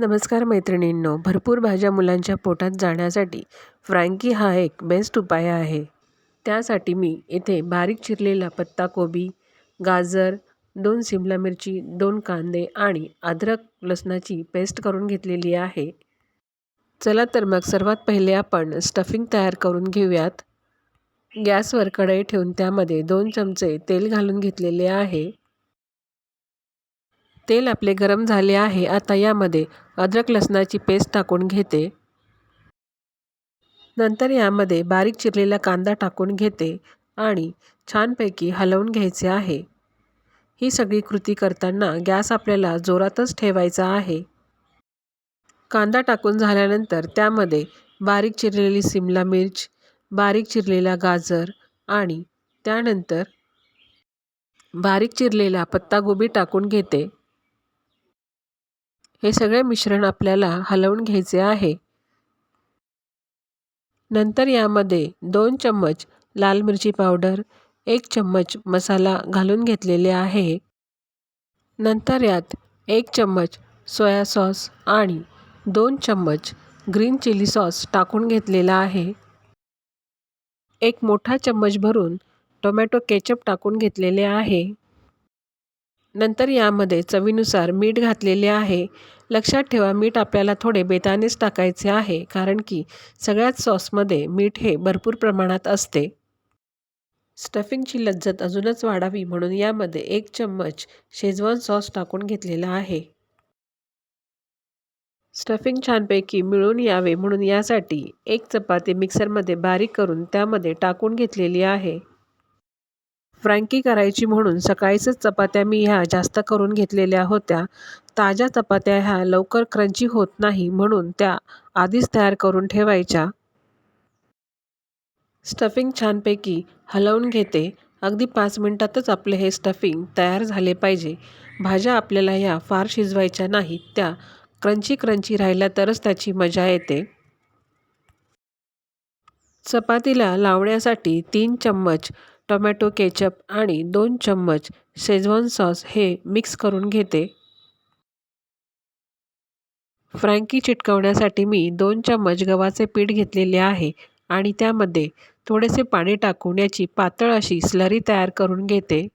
नमस्कार मैत्रिणींनो भरपूर भाज्या मुलांच्या पोटात जाण्यासाठी फ्रँकी हा एक बेस्ट उपाय आहे. त्यासाठी मी इथे बारीक चिरलेला पत्ताकोबी गाजर दोन सिमला मिरची दोन कांदे आणि अद्रक लसणाची पेस्ट करून घेतलेली आहे. चला तर मग सर्वात पहिले आपण स्टफिंग तयार करून घेऊयात. गॅसवर कढई ठेवून त्यामध्ये दोन चमचे तेल घालून घेतलेले आहे. तेल आपले गरम झाले आहे आता यामध्ये अद्रक लसणाची पेस्ट टाकून घेते. नंतर यामध्ये बारीक चिरलेला कांदा टाकून घेते आणि छानपैकी हलवून घ्यायचे आहे. ही सगळी कृती करताना गॅस आपल्याला जोरातच ठेवायचा आहे. कांदा टाकून झाल्यानंतर त्यामध्ये बारीक चिरलेली सिमला मिर्च बारीक चिरलेला गाजर आणि त्यानंतर बारीक चिरलेला पत्तागोबी टाकून घेते. हे सगळे मिश्रण आपल्याला हलवून घ्यायचे आहे. नंतर यामध्ये दोन चम्मच लाल मिरची पावडर एक चम्मच मसाला घालून घेतलेले आहे. नंतर यात एक चम्मच सोया सॉस आणि दोन चम्मच ग्रीन चिली सॉस टाकून घेतलेला आहे. एक मोठा चम्मच भरून टोमॅटो केचप टाकून घेतलेले आहे. नंतर यामध्ये चवीनुसार मीठ घातलेले आहे. लक्षात ठेवा मीठ आपल्याला थोडे बेतानेच टाकायचे आहे कारण की सगळ्याच सॉसमध्ये मीठ हे भरपूर प्रमाणात असते. स्टफिंगची लज्जत अजूनच वाढावी म्हणून यामध्ये एक चम्मच शेजवान सॉस टाकून घेतलेला आहे. स्टफिंग छानपैकी मिळून यावे म्हणून यासाठी एक चपाती मिक्सरमध्ये बारीक करून त्यामध्ये टाकून घेतलेली आहे. फ्रँकी करायची म्हणून सकाळीच चपात्या मी ह्या जास्त करून घेतलेल्या होत्या. ताज्या चपात्या ह्या लवकर क्रंची होत नाही म्हणून त्या आधीच तयार करून ठेवायच्या. स्टफिंग छानपैकी हलवून घेते. अगदी पाच मिनटातच आपले हे स्टफिंग तयार झाले पाहिजे. भाज्या आपल्याला ह्या फार शिजवायच्या नाहीत. त्या क्रंची क्रंची राहिल्या तरच त्याची मजा येते. चपातीला लावण्यासाठी तीन चम्मच टोमॅटो केचप आणि दोन चम्मच शेजवान सॉस हे मिक्स करून घेते. फ्रँकी चिटकवण्यासाठी मी दोन चम्मच गव्हाचे पीठ घेतलेले आहे आणि त्यामध्ये थोडेसे पाणी टाकून याची पातळ अशी स्लरी तयार करून घेते.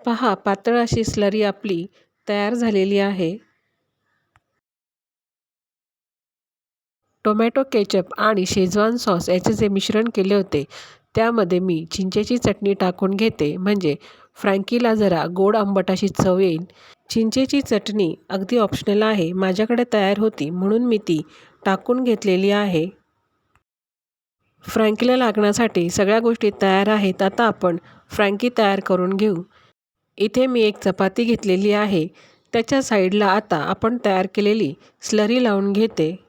पहा पातळ अशी स्लरी आपली तयार झालेली आहे. टोमॅटो केचप आणि शेजवान सॉस याचे जे मिश्रण केले होते त्यामध्ये मी चिंचेची चटणी टाकून घेते. म्हणजे फ्रँकीला जरा गोड आंबट अशी चव येईल. चिंचेची चटणी अगदी ऑप्शनल आहे. माझ्याकडे तयार होती. म्हणून मी ती टाकून घेतलेली आहे. फ्रँकीला लागण्यासाठी सगळ्या गोष्टी तयार आहेत. आता आपण फ्रँकी तयार करून घेऊ. इथे मी एक चपाती घेतलेली आहे. त्याच्या साईडला आता आपण तयार केलेली स्लरी लावून घेते.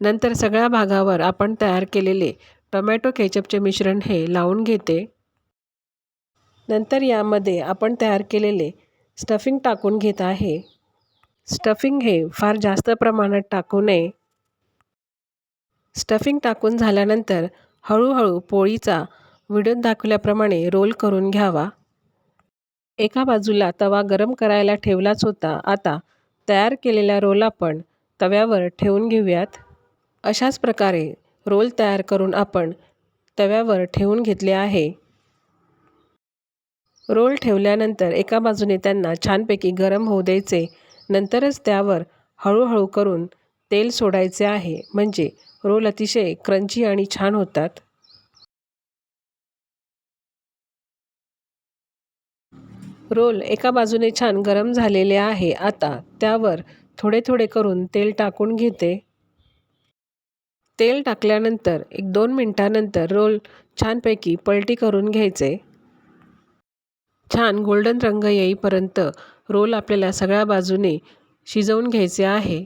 नंतर सगळ्या भागावर आपण तयार केलेले टोमॅटो केचपचे मिश्रण हे लावून घेते. नंतर यामध्ये आपण तयार केलेले स्टफिंग टाकून घेत आहे. स्टफिंग हे फार जास्त प्रमाणात टाकू नये. स्टफिंग टाकून झाल्यानंतर हळूहळू पोळीचा व्हिडिओत दाखवल्याप्रमाणे रोल करून घ्यावा. एका बाजूला तवा गरम करायला ठेवलाच होता. आता तयार केलेला रोल आपण तव्यावर ठेवून घेऊयात. अशाच प्रकारे रोल तयार करून आपण तव्यावर ठेवून घेतले आहे. रोल ठेवल्यानंतर एका बाजूने त्यांना छानपैकी गरम होऊ द्यायचे. नंतरच त्यावर हळूहळू करून तेल सोडायचे आहे. म्हणजे रोल अतिशय क्रंची आणि छान होतात. रोल एका बाजूने छान गरम झालेले आहे. आता त्यावर थोडे थोडे करून तेल टाकून घेते. तेल टाकल्यानंतर एक दोन मिनटानंतर रोल छानपैकी पलटी करून घ्यायचे. छान गोल्डन रंग येईपर्यंत रोल आपल्याला सगळ्या बाजूने शिजवून घ्यायचे आहे.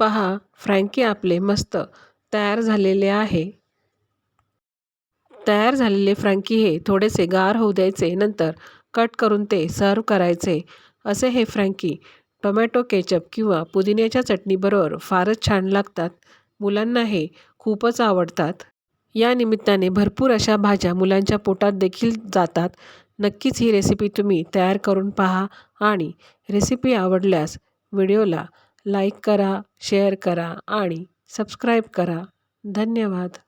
पहा फ्रँकी आपले मस्त तयार झालेले आहे. तयार झालेले फ्रँकी हे थोडेसे गार होऊ द्यायचे नंतर कट करून ते सर्व करायचे. असे हे फ्रँकी टोमॅटो केचप किंवा पुदिन्याच्या चटणीबरोबर फारच छान लागतात. मुलांना हे खूपच आवडतात. या निमित्ताने भरपूर अशा भाज्या मुलांच्या पोटात देखील जातात. नक्कीच ही रेसिपी तुम्ही तयार करून पहा आणि रेसिपी आवडल्यास व्हिडिओला लाईक करा शेअर करा आणि सबस्क्राईब करा. धन्यवाद.